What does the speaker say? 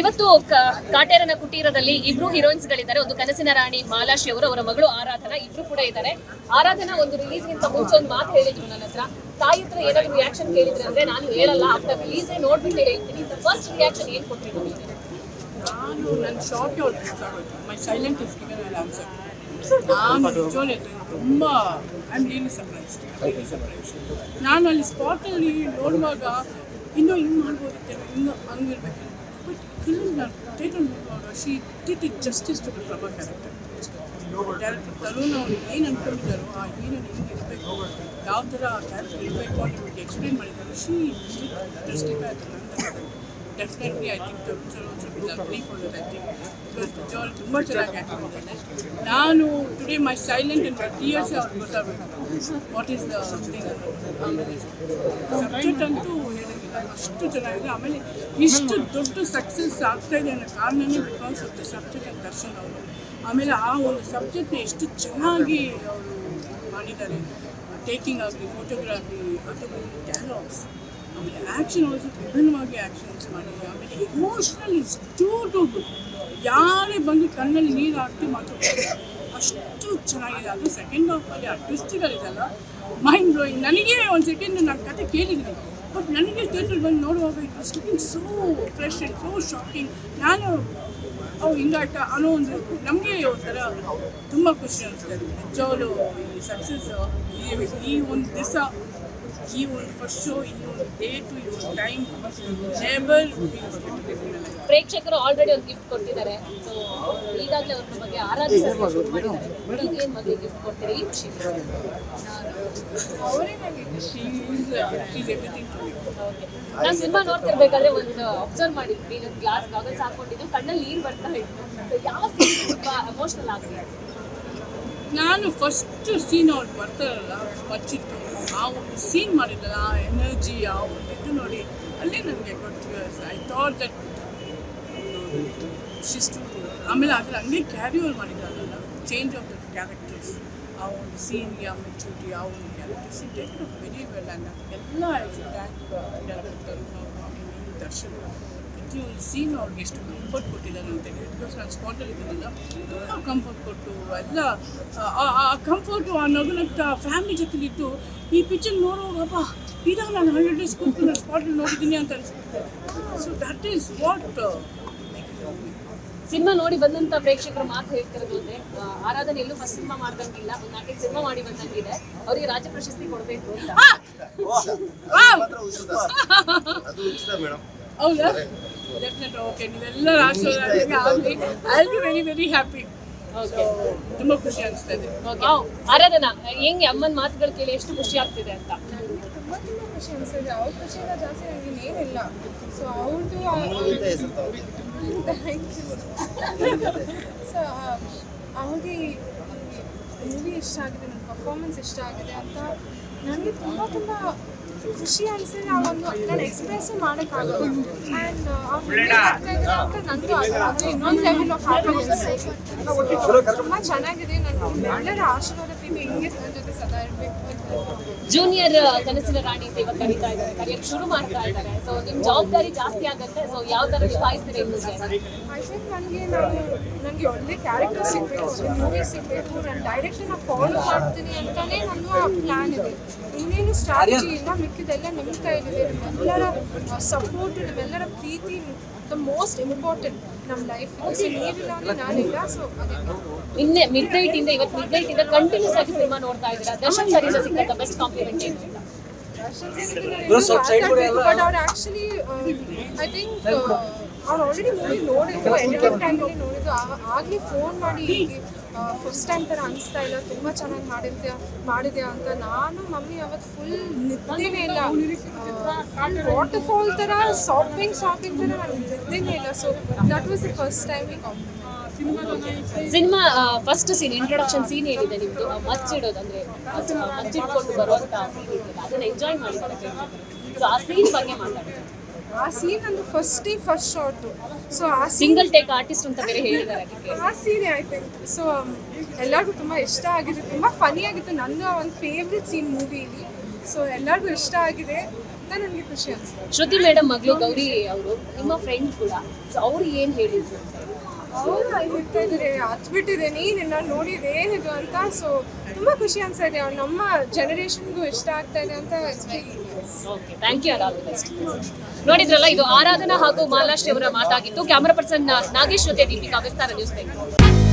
ಇವತ್ತು ಕಾಟೇರನ ಕುಟೀರದಲ್ಲಿ ಇಬ್ರು ಹೀರೋಯಿನ್ಸ್ ಗಳಿದ್ದಾರೆ ಒಂದು ಕನಸಿನ ರಾಣಿ ಮಾಲಾಶಿ ಅವರು, ಅವರ ಮಗಳು ಆರಾಧನಾ ಇಬ್ರು ಕೂಡ ಇದ್ದಾರೆ. ಆರಾಧನಾ ಒಂದು ರಿಲೀಸ್ ಗಿಂತ ಮುಂಚೆ ಒಂದು ಮಾತು ಹೇಳಿದ್ರು ನನ್ನ ಹತ್ರ. ತಾಯಿ ಹತ್ರ ಏನಾದ್ರು ರಿಯಾಕ್ಷನ್ ಕೇಳಿದ್ರೆ ಅಂದ್ರೆ ನಾನು ಹೇಳಲ್ಲ. ಆಫ್ಟರ್ ರಿಲೀಸ್ ನೋಡ್ಬಿಟ್ಟು ಹೇಳ್ತೀನಿ. ಫಸ್ಟ್ ರಿಯಾಕ್ಷನ್ ಏನ್ ನಮಗೆ ನಾನು ನನ್ನ ಶಾರ್ಟ್ ಮೈ ಸೈಲೆಂಟ್ ಅಲ್ಲಿ ಸ್ಪಾಟಲ್ಲಿ ನೋಡುವಾಗ, ಇನ್ನೂ ಹಿಂಗೆ ಮಾಡ್ಬೋದಿತ್ತೇನೋ ಇನ್ನೂ ಹಂಗಿರ್ಬೇಕೇನೋ ಬಟ್ they don't know. ನೋಡುವಾಗ she did it justice to Prabha character director Tarun ಏನು ಅನ್ಕೊಂಡಿದ್ದಾರೋ, ಆ ಹೀರೋನ್ ಹೆಂಗೆ ಇರಬೇಕು, ಯಾವ ಥರ ಕ್ಯಾರೆಕ್ಟರ್ ಇರಬೇಕು ಅಂತ ನಿಮಗೆ ಎಕ್ಸ್ಪ್ಲೈನ್ ಮಾಡಿದ್ದಾರೆ. ಶಿ ಜಸ್ಟಿಫೈ ಆಯ್ತು ಡೆಫಿನೆಟ್ಲಿ ಐ ಥಿಂಕ್ ಚಲೋ ತುಂಬ ಚೆನ್ನಾಗಿ ಆ್ಯಕ್ಟ್ ಮಾಡಿದ್ದಾರೆ ನಾನು today my silent and tears ಅವ್ರಿಗೆ ಗೊತ್ತಾಗಬೇಕು ವಾಟ್ ಈಸ್ ದ ಸಬ್ಜೆಕ್ಟ್ ಅಂತೂ ಅಷ್ಟು ಚೆನ್ನಾಗಿದೆ ಆಮೇಲೆ ಇಷ್ಟು ದೊಡ್ಡ ಸಕ್ಸಸ್ ಆಗ್ತಾ ಇದೆ ಅನ್ನೋ ಕಾರಣನೇ because of the subject and Darshan ಅವರು. ಆಮೇಲೆ ಆ ಒಂದು ಸಬ್ಜೆಕ್ಟ್ನ ಎಷ್ಟು ಚೆನ್ನಾಗಿ ಅವರು ಮಾಡಿದ್ದಾರೆ. ಟೇಕಿಂಗ್ ಆಗಲಿ ಫೋಟೋಗ್ರಾಫಿ ಅಥವಾ ಡೈಲಾಗ್ಸ್ ಆಮೇಲೆ ಆ್ಯಕ್ಷನ್ ಆಲ್ಸೋ ವಿಭಿನ್ನವಾಗಿ ಆ್ಯಕ್ಷನ್ಸ್ ಮಾಡಿದ್ದಾರೆ. ಆಮೇಲೆ ಎಮೋಷ್ನಲ್ ಇಸ್ ಟು ಗುಡ್ ಯಾರೇ ಬಂದು ಕಣ್ಣಲ್ಲಿ ನೀರು ಹಾಕಿ ಮಾತಾಡ್ತಾರೆ ಅಷ್ಟು ಚೆನ್ನಾಗಿದೆ. ಅದು ಸೆಕೆಂಡ್ ಹಾಫಲ್ಲಿ ಆ ಟ್ವಿಸ್ಟ್ಗಳಿದೆಲ್ಲ ಮೈಂಡ್ ಬ್ಲೋಯಿಂಗ್ ನನಗೆ ಒಂದು ಸೆಕೆಂಡ್ ನಾನು ಕತೆ ಕೇಳಿದ್ದೀನಿ. ಬಟ್ ನನಗೆ ಥಿಯೇಟ್ರಲ್ಲಿ ಬಂದು ನೋಡುವಾಗ it was looking so fresh and so shocking ನಾನು ಅವು ಹಿಂಗಾಟ ಅನ್ನೋ ಒಂದು ನಮಗೆ ಒಂಥರ ತುಂಬ ಖುಷಿ ಅನಿಸ್ತದೆ ನಿಜವಾಗ್ಲೂ ಈ ಸಕ್ಸಸ್ ಈ ಈ ಒಂದು ದಿವಸ ಈ ಒಂದು ಫಸ್ಟ್ ಶೋ ಈ your ಡೇಟು ಈ ಒಂದು ಟೈಮ್ ನೆವರ್ ಪ್ರೇಕ್ಷಕರು ಆಲ್ರೆಡಿ ಒಂದು ಗಿಫ್ಟ್ ಕೊಟ್ಟಿದ್ದಾರೆ. ಸೊ ಈಗಾಗಲೇ ಅವ್ರ ಬಗ್ಗೆ ಈಗ ಏನ್ ಮಗಳಿಗೆ ಗಿಫ್ಟ್ ಕೊಡ್ತೀರಿ. ನಾವು ಸಿನಿಮಾ ನೋಡ್ತಿರ್ಬೇಕಾದ್ರೆ ಒಂದು ಅಬ್ಸರ್ವ್ ಮಾಡಿದ್ವಿ. ನಾನು ಗ್ಲಾಸ್ ಗಾಗಲ್ಸ್ ಹಾಕೊಂಡಿದ್ದು ಕಣ್ಣಲ್ಲಿ ನೀರು ಬರ್ತಾ ಇತ್ತು. ಸೊ ಯಾವ ಸೀನ್ ತುಂಬಾ ಎಮೋಷನಲ್ ಆಗಿದೆ ನಾನು ಫಸ್ಟ್ ಸೀನ್ ಅವ್ರು ಬರ್ತಾರಲ್ಲ ಬಚ್ಚಿತ್ತು ಆ ಒಂದು ಸೀನ್ ಮಾಡಿದ್ದಲ್ಲ ಆ ಎನರ್ಜಿ ಆ ಇದು ನೋಡಿ, ಅಲ್ಲಿ ನನಗೆ ಗೊತ್ತು ಐ ಥಾಟ್ ದಟ್ ಶಿಸ್ತು ಆಮೇಲೆ ಅದ್ರ ಹಂಗೆ ಕ್ಯಾರಿ ಓವರ್ ಮಾಡಿದ್ದಾರಲ್ಲ ಚೇಂಜ್ ಆಫ್ ದ ಕ್ಯಾರೆಕ್ಟರ್ಸ್ ಆ ಒಂದು ಸೀನ್ಗೆ ಆ ಮೆಚೂರಿಟಿ ಆ ಒಂದು characters take very well and thank director Darshan. ಪ್ರತಿಯೊಂದು ಸೀನ್ ಅವ್ರಿಗೆ ಎಷ್ಟು ಕಂಫರ್ಟ್ ಕೊಟ್ಟಿದ್ದಾರೆ ಅಂತ ಹೇಳಿ ಬಿಕಾಸ್ ನಾನು ಸ್ಪಾಟಲ್ಲಿ ಇದ್ದೀನಲ್ಲ ತುಂಬ ಕಂಫರ್ಟ್ ಕೊಟ್ಟು ಎಲ್ಲ ಆ- ಕಂಫರ್ಟು ಆ ನಗುನಗ್ತಾ ಫ್ಯಾಮಿಲಿ ಜೊತೆಲಿದ್ದು ಈ ಪಿಕ್ಚರ್ ನೋಡುವಾಗಪ್ಪ ಇದಾಗ ನಾನು ಹಂಡ್ರೆಡ್ ಡೇಸ್ ಕೂತು ನಾನು ಸ್ಪಾಟಲ್ಲಿ ನೋಡಿದ್ದೀನಿ ಅಂತ ಅನಿಸುತ್ತೆ. So that is what cinema ನೋಡಿ ಬಂದಂತ ಪ್ರೇಕ್ಷಕರು ಮಾತು ಹೇಳ್ತಿರೋದು ಅಂದ್ರೆ ಆ, ಆರಾಧನೆ ಎಲ್ಲೂ ಫಸ್ಟ್ ಸಿನಿಮಾ ಮಾಡ್ದಂಗಿಲ್ಲ ಒಂದು ನಾಲ್ಕೈದು ಸಿನಿಮಾ ಮಾಡಿ ಬಂದಂಗಿದೆ. ಅವರಿಗೆ ರಾಜ್ಯ ಪ್ರಶಸ್ತಿ ಕೊಡಬೇಕು ಅಂತ. ಹೌದಾ? ಡೆಫಿನೆಟ್ ಓಕೆ ನೀವೆಲ್ಲರ ಆಶೀರ್ವಾದ ಆಗಲಿ I be very very happy ತುಂಬ ಖುಷಿ ಅನಿಸ್ತಾ ಇದೆ. ಆರಾಧನಾ ಹೆಂಗೆ ಅಮ್ಮನ ಮಾತುಗಳು ಕೇಳಿ ಎಷ್ಟು ಖುಷಿ ಆಗ್ತಿದೆ ಅಂತ? ತುಂಬ ತುಂಬ ಖುಷಿ ಅನಿಸ್ತಿದೆ ಅವ್ರ ಖುಷಿಯಿಂದ ಜಾಸ್ತಿ ನನಗೆ ಇನ್ನೇನಿಲ್ಲ ಸೊ ಅವ್ರದ್ದು ಸೊ ಅವ್ರಿಗೆ ಮೂವಿ ಇಷ್ಟ ಆಗಿದೆ ನನ್ನ ಪರ್ಫಾರ್ಮೆನ್ಸ್ ಇಷ್ಟ ಆಗಿದೆ ಅಂತ ನನಗೆ ತುಂಬ ತುಂಬ ಖುಷಿ ಅನಿಸಿದೆ ಆ ಒಂದು ನಾನು ಎಕ್ಸ್ಪ್ರೆಸ್ ಮಾಡೋಕ್ಕಾಗಲ್ಲ. ಆ್ಯಂಡ್ ಅವ್ರು ಆಗ್ತಾ ಇದ್ದಾರೆ ಅಂತ ನನಗೂ ಅದು ಇನ್ನೊಂದು ಲೆವೆಲ್ ಆಫ್ ಹ್ಯಾಪಿನೆಸ್ ತುಂಬ ಚೆನ್ನಾಗಿದೆ. ನಾನು ಎಲ್ಲರ ಆಶೀರ್ವಾದ ಪ್ರೀತಿ ಹಿಂಗೆ ನನ್ನ ಜೊತೆ ಸದಾ ಇರಬೇಕು ಅಂತ ಜೂನಿಯರ್ ಕನಸಿನ ರಾಣಿ ಅಂತ ಇವಾಗ ಕರೀತಾ ಇದ್ದಾರೆ. ಕರೆಯಕ್ಕೆ ಶುರು ಮಾಡ್ತಾ ಇದ್ದಾರೆ. ಸೊ ನಿಮ್ ಜವಾಬ್ದಾರಿ ಜಾಸ್ತಿ ಆಗುತ್ತೆ. ಸೊ ಯಾವ ತರ ನಿಭಾಯಿಸ್ತೀರಿ ಅಂತ ಐ ಥಿಂಕ್ ನನಗೆ ನಾನು ನನಗೆ ಒಳ್ಳೆ ಕ್ಯಾರೆಕ್ಟರ್ ಸಿಗಬೇಕು ಮೂವಿ ಸಿಗಬೇಕು. ನಾನು ಡೈರೆಕ್ಷನ್ನ ಫಾಲೋ ಮಾಡ್ತೀನಿ ಅಂತಲೇ ನನ್ನ ಪ್ಲ್ಯಾನ್ ಇದೆ. ಸ್ಟ್ರಾಟಜಿ ಇಲ್ಲ ಮಿಕ್ಕಿದೆಲ್ಲ ನಿಮ್ಮ ಕೈಲಿದೆ. ನಿಮ್ಮೆಲ್ಲರ ಸಪೋರ್ಟ್ ನಿಮ್ಮೆಲ್ಲರ ಪ್ರೀತಿ ದ ಮೋಸ್ಟ್ ಇಂಪಾರ್ಟೆಂಟ್ ನಮ್ಮ ಲೈಫ್ ಸೊ ನೀವಿಲ್ಲ ಅಂದ್ರೆ ನಾನಿಲ್ಲ ಸೊ ಅದೇ ನಿನ್ನೆ ಮಿಡ್ ನೈಟ್ ಇಂದ ಇವತ್ತು ಮಿಡ್ ನೈಟ್ ಇಂದ ಕಂಟಿನ್ಯೂಸ್ ಆಗಿ ಸಿನಿಮಾ ನೋಡ್ತಾ ಇದ್ದೀರಾ? ದರ್ಶನ್ ಸರಿಂದ ಸಿಕ್ಕಂತ ಬೆಸ್ಟ್ ಕಾಂಪ್ಲಿಮೆಂಟ್ ಏನು? ಅಂತ ಬಟ್ ಅವ್ರು ಆಕ್ಚುಲಿ ಐ ಥಿಂಕ್ ಅವ್ರು ಆಲ್ರೆಡಿ ಮೂವಿ ನೋಡಿದ್ರು ಎಂಟರ್ಟೈನ್ ನೋಡಿದ್ರು. ನೋಡಿದ್ದು ಫೋನ್ ಮಾಡಿ ಫಸ್ಟ್ ಟೈಮ್ ಥರ ಅನಿಸ್ತಾ ಇಲ್ಲ. ತುಂಬ ಚೆನ್ನಾಗಿ ಮಾಡಿದ್ದೆ ಮಾಡಿದ್ಯಾ ಅಂತ ನಾನು ಮಮ್ಮಿ ಅವತ್ತು ಫುಲ್ ನಿದ್ದೆನೇ ಇಲ್ಲ. ವಾಟರ್ ಫಾಲ್ ಥರ ಶಾಪಿಂಗ್ ಶಾಪಿಂಗ್ ಥರ ನಾನು ನಿದ್ದೆನೇ ಇಲ್ಲ. So that was the first time ಈ cinema first scene introduction scene ಏನಿದೆ ನಿಮ್ದು? ಮಚ್ಚಿಡೋದು ಅಂದ್ರೆ ಅದು ಮಚ್ಚಿಟ್ಕೊಂಡು ಬರುವಂತ ಸೀನ್ ಇದೆಯಲ್ಲ ಅದನ್ನ ಎಂಜಾಯ್ ಮಾಡಿದ್ರೆ ಸೊ ಆ ಸೀನ್ ಬಗ್ಗೆ ಮಾತಾಡಿ ಆ ಸೀನ್ ಅಂದ್ರೆ ಫಸ್ಟ್ ಫಸ್ಟ್ ಶಾರ್ಟು ಸೊ ಆ ಸಿಂಗಲ್ ಟೇಕ್ ಆರ್ಟಿಸ್ಟ್ ಅಂತ ಬೇರೆ ಹೇಳಿದ್ದಾರೆ ಅದಕ್ಕೆ. ಆ ಸೀನ್ ಆಯ್ತು. ಸೊ ಎಲ್ಲರಿಗೂ ತುಂಬ ಇಷ್ಟ ಆಗಿದೆ. ತುಂಬ ಫನಿ ಆಗಿತ್ತು. ನನ್ನ ಒಂದು ಫೇವ್ರೆಟ್ ಸೀನ್ ಮೂವಿಲಿ ಸೊ ಎಲ್ಲರಿಗೂ ಇಷ್ಟ ಆಗಿದೆ. ಅಂತ ನನಗೆ ಖುಷಿ ಅನಿಸ್ತು. ಶ್ರುತಿ ಮೇಡಮ್ ಮಗಳು ಗೌರಿ ಅವರು ನಿಮ್ಮ ಫ್ರೆಂಡ್ ಕೂಡ. ಸೊ ಅವರು ಏನು ಹೇಳಿದ್ರು ಅವರು ಹೇಳ್ತಾ ಇದ್ದಾರೆ. ಹತ್ಬಿಟ್ಟಿದ್ದೀನಿ ನಿನ್ನ ನೋಡಿದ ಏನಿದು ಅಂತ? ಸೊ ತುಂಬಾ ಖುಷಿ ಅನ್ಸ್ತಾ ಅವ್ರು ನಮ್ಮ ಜನರೇಷನ್ಗೂ ಇಷ್ಟ ಆಗ್ತಾ ಇದೆ ಅಂತ ಓಕೆ ಥ್ಯಾಂಕ್ ಯು ನೋಡಿದ್ರಲ್ಲ, ಇದು ಆರಾಧನಾ ಹಾಗೂ ಮಾಲಾಶ್ರೀ ಅವರ ಮಾತಾಗಿತ್ತು. ಕ್ಯಾಮರಾ ಪರ್ಸನ್ ನಾಗೇಶ್ ಜೊತೆ ದೀಪಿಕಾ ವಿಸ್ತಾರ ನ್ಯೂಸ್ ಬೆಂಗಳೂರು